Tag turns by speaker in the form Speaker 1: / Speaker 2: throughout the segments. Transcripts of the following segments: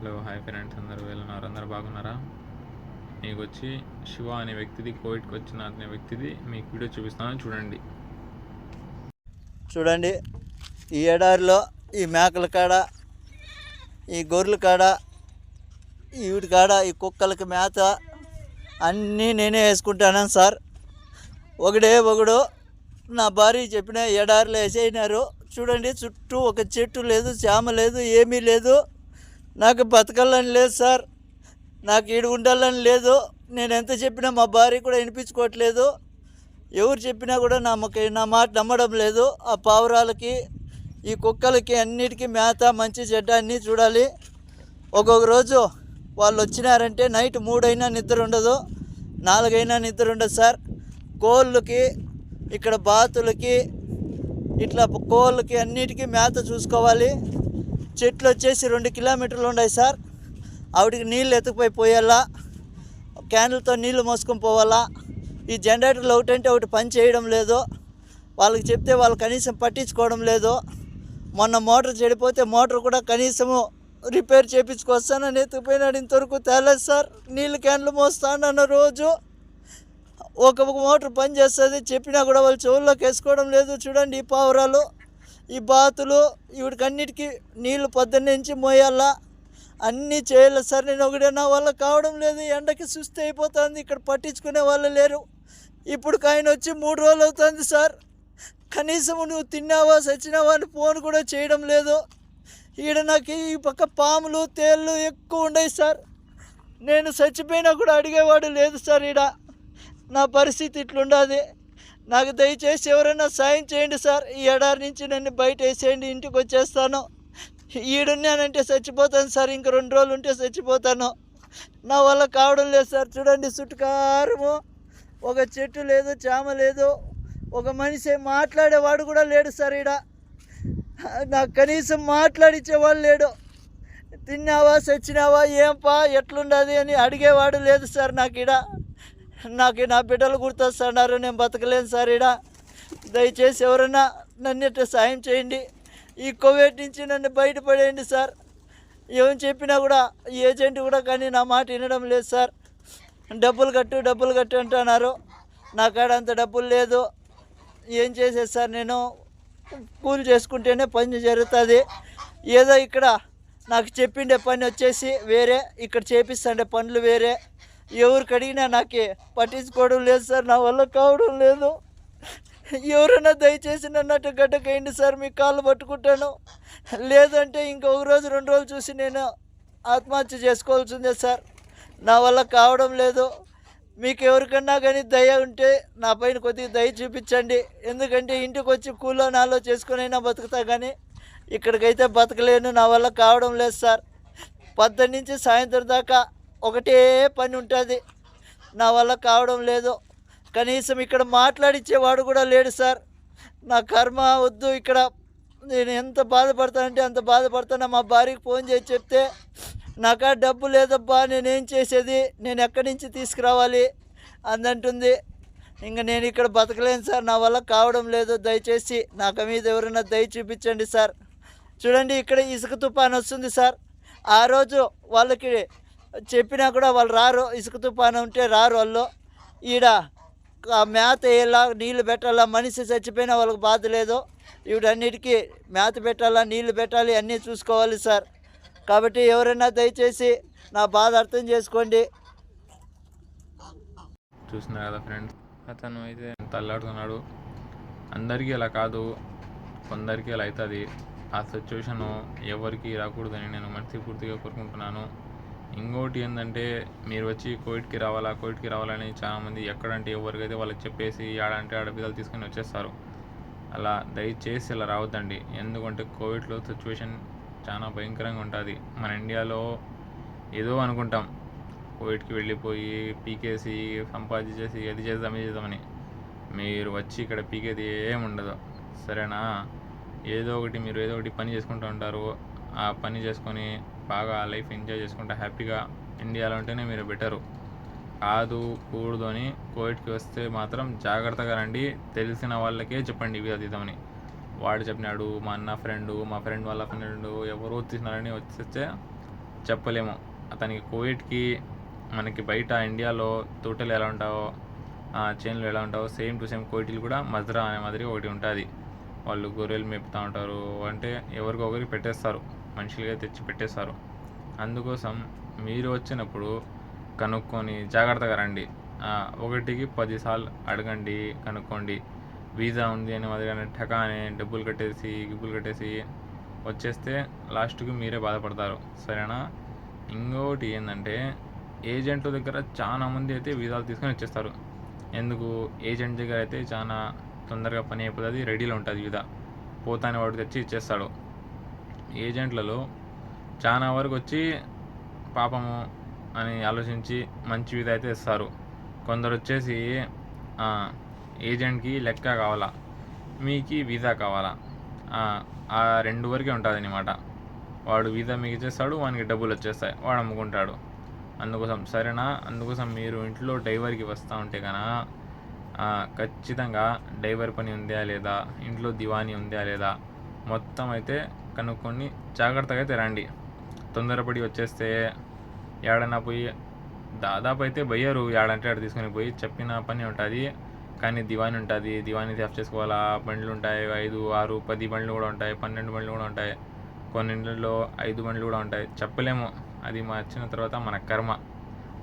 Speaker 1: Hello hi friends అందరూ వెళ్ళున్నారు అందరూ బాగున్నారా? మీకు వచ్చి శివ అనే వ్యక్తిది కోవిడ్కి వచ్చిన అనే వ్యక్తిది మీకు వీడియో చూపిస్తాను. చూడండి.
Speaker 2: చూడండి ఈ ఎడారిలో ఈ మేకల కాడ ఈ గొర్రెల కాడ ఈ వీటి కాడ ఈ కుక్కలకి మేత అన్నీ నేనే వేసుకుంటాను సార్. ఒకడే ఒకడు నా భార్య చెప్పిన ఎడారిలో వేసేయినారు చూడండి చుట్టూ ఒక చెట్టు లేదు చేమ లేదు ఏమీ లేదు. నాకు బతకాలని లేదు సార్. నాకు ఈడు ఉండాలని లేదు. నేను ఎంత చెప్పినా మా భార్య కూడా వినిపించుకోవట్లేదు. ఎవరు చెప్పినా కూడా నా నా మాట నమ్మడం లేదు. ఆ పావురాలకి ఈ కుక్కలకి అన్నిటికీ మేత మంచి చెడ్డ అన్నీ చూడాలి. ఒక్కొక్క రోజు వాళ్ళు వచ్చినారంటే నైట్ మూడైనా నిద్ర ఉండదు. నాలుగైనా నిద్ర ఉండదు సార్. కోళ్ళకి ఇక్కడ బాతులకి ఇట్లా కోళ్ళకి అన్నిటికీ మేత చూసుకోవాలి. చెట్లు వచ్చేసి రెండు కిలోమీటర్లు ఉన్నాయి సార్. ఆవిడికి నీళ్ళు ఎత్తుకుపోయి పోయాలా క్యాన్లతో నీళ్ళు మోసుకొని పోవాలా. ఈ జనరేటర్లు ఒకటంటే ఒకటి పని చేయడం లేదు. వాళ్ళకి చెప్తే వాళ్ళు కనీసం పట్టించుకోవడం లేదు. మొన్న మోటార్ చెడిపోతే మోటార్ కూడా కనీసము రిపేర్ చేయించుకొస్తానని ఎత్తుకుపోయినాడు. ఇంతవరకు తేలేదు సార్. నీళ్ళు క్యాన్లు మోస్తానన్న రోజు ఒక మోటార్ పని చేస్తుంది. చెప్పినా కూడా వాళ్ళు చెవుల్లోకి వేసుకోవడం లేదు. చూడండి ఈ పావురాలు. ఈ బాతులు వీటికి అన్నిటికీ నీళ్ళు పొద్దున్న మోయాలా? అన్నీ చేయాలి? సార్ నేను ఒకటే నా వల్ల కావడం లేదు. ఎండకి సుస్థి అయిపోతుంది. ఇక్కడ పట్టించుకునే వాళ్ళు లేరు. ఇప్పుడు ఆయన వచ్చి మూడు రోజులు అవుతుంది సార్. కనీసం నువ్వు తిన్నావా సచ్చినావా అని ఫోన్ కూడా చేయడం లేదు. ఈడ నాకు ఈ పక్క పాములు తేళ్ళు ఎక్కువ ఉన్నాయి సార్. నేను చచ్చిపోయినా కూడా అడిగేవాడు లేదు సార్ ఈడ. నా పరిస్థితి ఇట్లుండదు. నాకు దయచేసి ఎవరైనా సాయం చేయండి సార్. ఈ ఎడారి నుంచి నన్ను బయట వేసేయండి ఇంటికి వచ్చేస్తాను. ఈడున్నానంటే చచ్చిపోతాను సార్ ఇంక రెండు రోజులు ఉంటే చచ్చిపోతాను. నా వల్ల కావడం లేదు సార్. చూడండి చుట్టుకారము. ఒక చెట్టు లేదు చామ లేదు. ఒక మనిషి మాట్లాడేవాడు కూడా లేడు సార్ ఈడ. నాకు కనీసం మాట్లాడిచ్చేవాడు లేడు. తిన్నావా చచ్చినావా ఏంపా ఎట్లుండదు అని అడిగేవాడు లేదు సార్ నాకు ఈడ. నాకు నా బిడ్డలు గుర్తొస్తున్నారు నేను బతకలేను సార్ ఈడ దయచేసి ఎవరైనా నన్ను సాయం చేయండి. ఈ కోవిడ్ నుంచి నన్ను బయటపడేయండి సార్. ఏం చెప్పినా కూడా ఏజెంట్ కూడా కానీ నా మాట వినడం లేదు సార్. డబ్బులు కట్టు డబ్బులు కట్టు అంటున్నారు. నా కాడ అంత డబ్బులు లేదు. ఏం చేసేది సార్ నేను? కూలి చేసుకుంటేనే పని జరుగుతుంది. ఏదో ఇక్కడ నాకు చెప్పిండే పని వచ్చేసి వేరే ఇక్కడ చేపిస్తుండే పనులు వేరే. ఎవరికి అడిగినా నాకే పట్టించుకోవడం లేదు సార్ నా వల్ల కావడం లేదు. ఎవరైనా దయచేసి నన్నట్టు అటు సార్ మీ కాళ్ళు పట్టుకుంటాను. లేదంటే ఇంకొక రోజు రెండు రోజులు చూసి నేను ఆత్మహత్య చేసుకోవాల్సిందే సార్. నా వల్ల కావడం లేదు. మీకు ఎవరికన్నా కానీ దయ ఉంటే నా పైన కొద్దిగా దయ చూపించండి. ఎందుకంటే ఇంటికి వచ్చి కూలో నాలో చేసుకునైనా బతుకుతా కానీ ఇక్కడికైతే బతకలేను నా వల్ల కావడం లేదు సార్. పొద్దున్న నుంచి సాయంత్రం దాకా ఒకటే పని ఉంటుంది. నా వల్ల కావడం లేదు. కనీసం ఇక్కడ మాట్లాడిచ్చేవాడు కూడా లేడు సార్. నా కర్మ వద్దు ఇక్కడ. నేను ఎంత బాధపడతానంటే అంత బాధపడతాను. మా భార్యకి ఫోన్ చేసి చెప్తే నాకా డబ్బు లేదబ్బా నేనేం చేసేది? నేను ఎక్కడి నుంచి తీసుకురావాలి? అందంటుంది. ఇంకా నేను ఇక్కడ బతకలేను సార్. నా వల్ల కావడం లేదు. దయచేసి నాకు మీద ఎవరైనా దయ చూపించండి సార్. చూడండి ఇక్కడ ఇసుక తుఫాన్ వస్తుంది సార్. ఆ రోజు వాళ్ళకి చెప్పినా కూడా వాళ్ళు రారు ఇసుక తుఫాన్ ఉంటే రారు వాళ్ళు. ఈడ ఆ మేత వేయాలా నీళ్ళు పెట్టాలా మనిషి చచ్చిపోయినా వాళ్ళకి బాధ లేదు. ఇవిడన్నిటికీ మేత పెట్టాలా నీళ్ళు పెట్టాలి అన్నీ చూసుకోవాలి సార్. కాబట్టి ఎవరైనా దయచేసి నా బాధ అర్థం చేసుకోండి.
Speaker 1: చూసినా కదా ఫ్రెండ్స్ అతను అయితే తల్లాడుతున్నాడు అందరికీ అలా కాదు కొందరికి అలా అవుతుంది. ఆ సిచ్యువేషను ఎవరికి రాకూడదని నేను మనస్ఫూర్తిగా కోరుకుంటున్నాను. ఇంకోటి ఏంటంటే మీరు వచ్చి కోవిడ్కి రావాలా కోవిడ్కి రావాలని చాలామంది ఎక్కడంటే ఎవరికైతే వాళ్ళకి చెప్పేసి ఆడంటే ఆడ విధాలు తీసుకొని వచ్చేస్తారు. అలా దయచేసి ఇలా రావద్దండి. ఎందుకంటే కోవిడ్లో సిచ్యువేషన్ చాలా భయంకరంగా ఉంటుంది. మన ఇండియాలో ఏదో అనుకుంటాం. కోవిడ్కి వెళ్ళిపోయి పీకేసి సంపాదించేసి అది చేద్దాం ఇది చేద్దామని మీరు వచ్చి ఇక్కడ పీకేది ఏం ఉండదు. సరేనా? ఏదో ఒకటి మీరు ఏదో ఒకటి పని చేసుకుంటూ ఉంటారు. ఆ పని చేసుకొని బాగా లైఫ్ ఎంజాయ్ చేసుకుంటా హ్యాపీగా ఇండియాలో ఉంటేనే మీరు బెటరు. కాదు కూడదు అని కోవిడ్కి వస్తే మాత్రం జాగ్రత్తగా రండి. తెలిసిన వాళ్ళకే చెప్పండి ఇవి అతీతమని. వాడు చెప్పినాడు మా అన్న ఫ్రెండు మా ఫ్రెండ్ వాళ్ళ ఫ్రెండ్ ఎవరో తీసినారని వచ్చేస్తే చెప్పలేము. అతనికి కోవిడ్కి మనకి బయట ఇండియాలో తోటలు ఎలా ఉంటావో ఆ ఎలా ఉంటావో సేమ్ టు సేమ్ కోయిటీలు కూడా మజ్రా అనే మాదిరి ఒకటి ఉంటుంది. వాళ్ళు గొర్రెలు మేపుతూ ఉంటారు అంటే ఎవరికొకరికి పెట్టేస్తారు. మనుషులుగా తెచ్చి పెట్టేస్తారు అందుకోసం మీరు వచ్చినప్పుడు కనుక్కొని జాగ్రత్తగా రండి. ఒకటికి పదిసార్లు అడగండి కనుక్కోండి. వీసా ఉంది అని మాదిరిగానే ఠకా అని డబ్బులు కట్టేసి గిబ్బులు కట్టేసి వచ్చేస్తే లాస్ట్కి మీరే బాధపడతారు. సరేనా? ఇంకోటి ఏంటంటే ఏజెంట్ల దగ్గర చాలా మంది అయితే వీసాలు తీసుకొని వచ్చేస్తారు. ఎందుకు? ఏజెంట్ దగ్గర అయితే చాలా తొందరగా పని అయిపోతుంది రెడీలో ఉంటుంది వీసా. పోతానే వాడు తెచ్చి ఇచ్చేస్తాడు. ఏజెంట్లలో చాలా వరకు వచ్చి పాపము అని ఆలోచించి మంచి వీధ అయితే ఇస్తారు. కొందరు వచ్చేసి ఏజెంట్కి లెక్క కావాలా? మీకు వీసా కావాలా? ఆ, రెండు వరకే ఉంటుంది అనమాట వాడు వీసా మీకు ఇచ్చేస్తాడు వానికి డబ్బులు వచ్చేస్తాయి వాడు అమ్ముకుంటాడు. అందుకోసం సరేనా? అందుకోసం మీరు ఇంట్లో డైవర్కి వస్తూ ఉంటే కనుక ఖచ్చితంగా డైవర్ పని ఉందా లేదా? ఇంట్లో దివానీ ఉందా లేదా? మొత్తం అయితే కనుక్కొని జాగ్రత్తగా అయితే రండి. తొందరపడి వచ్చేస్తే ఏడన్నా పోయి దాదాపు అయితే పోయారు ఏడంటే ఆడ తీసుకొని పోయి చెప్పిన పని ఉంటుంది. కానీ దివాని ఉంటుంది. దివాని సేఫ్ చేసుకోవాలా? బండ్లు ఉంటాయి. ఐదు ఆరు పది బండ్లు కూడా ఉంటాయి. పన్నెండు బండ్లు కూడా ఉంటాయి. కొన్నింటిలో ఐదు బండ్లు కూడా ఉంటాయి. చెప్పలేము. అది మా వచ్చిన తర్వాత మన కర్మ.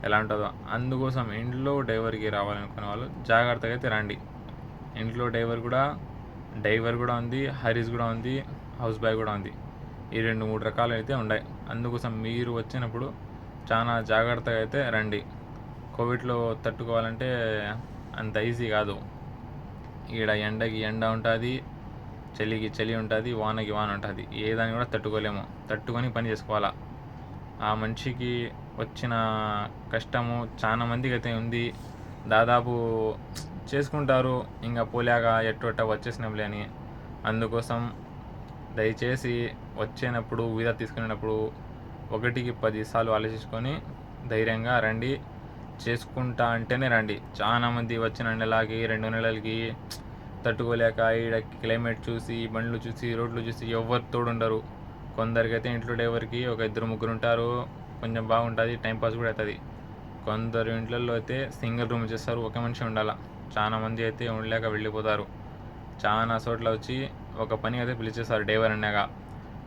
Speaker 1: ఎలా ఉంటుందో. అందుకోసం ఇంట్లో డ్రైవర్కి రావాలనుకునే వాళ్ళు జాగ్రత్తగా అయితే రండి. ఇంట్లో డ్రైవర్ కూడా డ్రైవర్ కూడా ఉంది హరీస్ కూడా ఉంది. హౌస్ బై కూడా ఉంది. ఈ రెండు మూడు రకాలు అయితే ఉన్నాయి అందుకోసం మీరు వచ్చినప్పుడు చాలా జాగ్రత్తగా అయితే రండి. కోవిడ్లో తట్టుకోవాలంటే అంత ఈజీ కాదు. ఈడ ఎండకి ఎండ ఉంటుంది చలికి చలి ఉంటుంది వానకి వాన ఉంటుంది. ఏదాన్ని కూడా తట్టుకోలేము. తట్టుకొని పని చేసుకోవాలా. ఆ మనిషికి వచ్చిన కష్టము చాలా మందికి అయితే ఉంది. దాదాపు చేసుకుంటారు. ఇంకా పోలేక ఎట్టొట్ట వచ్చేసినాంలే అని. అందుకోసం దయచేసి వచ్చేటప్పుడు వీసా తీసుకునేటప్పుడు ఒకటికి పదిసార్లు ఆలోచించుకొని ధైర్యంగా రండి. చేసుకుంటా అంటేనే రండి. చాలామంది వచ్చిన నెలకి రెండు నెలలకి తట్టుకోలేక ఈడ క్లైమేట్ చూసి బండ్లు చూసి రోడ్లు చూసి ఎవరు తోడుండరు. కొందరికైతే ఇంట్లో ఎవరికి ఒక ఇద్దరు ముగ్గురు ఉంటారు. కొంచెం బాగుంటుంది టైంపాస్ కూడా అవుతుంది. కొందరు ఇంట్లలో అయితే సింగిల్ రూమ్ చేస్తారు ఒక మనిషి ఉండాల. చాలా మంది అయితే ఉండలేక వెళ్ళిపోతారు. చాలా చోట్ల వచ్చి ఒక పని అయితే పిలిచేస్తారు డైవర్ అనగా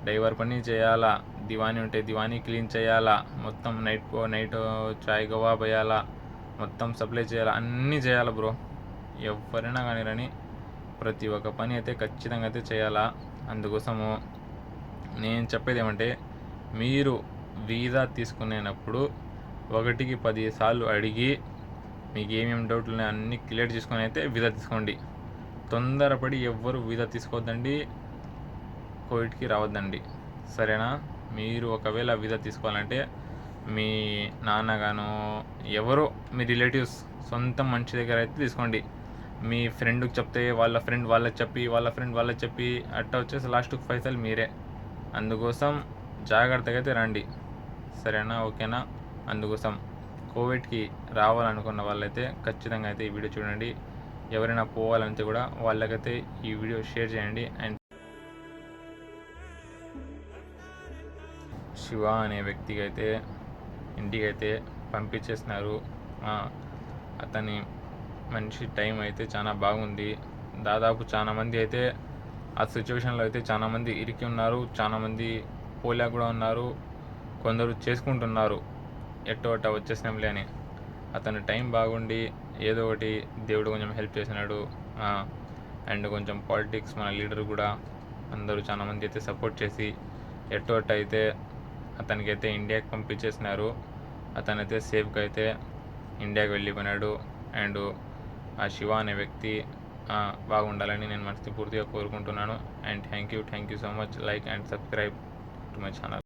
Speaker 1: డైవర్ పని చేయాలా? దివాణి ఉంటే దివాణి క్లీన్ చేయాలా? మొత్తం నైట్ పో నైట్ చాయ్ గవా పోయాలా? మొత్తం సప్లై చేయాలా? అన్నీ చేయాలా బ్రో. ఎవరైనా కానీ రని ప్రతి ఒక్క పని అయితే ఖచ్చితంగా అయితే చేయాలా? అందుకోసము నేను చెప్పేది ఏమంటే మీరు వీసా తీసుకునేటప్పుడు ఒకటికి పది సార్లు అడిగి మీకు ఏమేమి డౌట్లు ఉన్నాయో అన్నీ క్లియర్ చేసుకొని అయితే వీసా తీసుకోండి. తొందరపడి ఎవ్వరు వీసా తీసుకోవద్దండి కోవిడ్కి రావద్దండి. సరేనా? మీరు ఒకవేళ వీసా తీసుకోవాలంటే మీ నాన్నగాను ఎవరో మీ రిలేటివ్స్ సొంత మనిషి దగ్గర అయితే తీసుకోండి. మీ ఫ్రెండ్కి చెప్తే వాళ్ళ ఫ్రెండ్ వాళ్ళకి చెప్పి వాళ్ళ ఫ్రెండ్ వాళ్ళకి చెప్పి అట్ట వచ్చేసి లాస్ట్కి పైసలు మీరే. అందుకోసం జాగ్రత్తగా అయితే రండి. సరేనా? ఓకేనా? అందుకోసం కోవిడ్కి రావాలనుకున్న వాళ్ళైతే ఖచ్చితంగా అయితే ఈ వీడియో చూడండి. ఎవరైనా పోవాలంటే కూడా వాళ్ళకైతే ఈ వీడియో షేర్ చేయండి. అండ్ శివ అనే వ్యక్తికి అయితే ఇంటికి అయితే పంపించేసినారు అతని మనిషి టైం అయితే చాలా బాగుంది. దాదాపు చాలామంది అయితే ఆ సిచ్యువేషన్లో అయితే చాలామంది ఇరికి ఉన్నారు. చాలామంది పోలా కూడా ఉన్నారు. కొందరు చేసుకుంటున్నారు. ఎట్టో అట్ట వచ్చేసినాంలే అని. అతని టైం బాగుండి ఏదో ఒకటి దేవుడు కొంచెం హెల్ప్ చేసినాడు అండ్ కొంచెం పాలిటిక్స్ మన లీడర్ కూడా అందరూ చాలా మంది అయితే సపోర్ట్ చేసి ఎట్టోట్ అయితే అతనికైతే ఇండియాకి పంపించేసినారు. అతనైతే సేఫ్గా అయితే ఇండియాకి వెళ్ళిపోయినాడు. అండ్ ఆ శివ అనే వ్యక్తి బాగుండాలని నేను మనస్ఫూర్తిగా కోరుకుంటున్నాను. And thank you thank you so much like and subscribe to my channel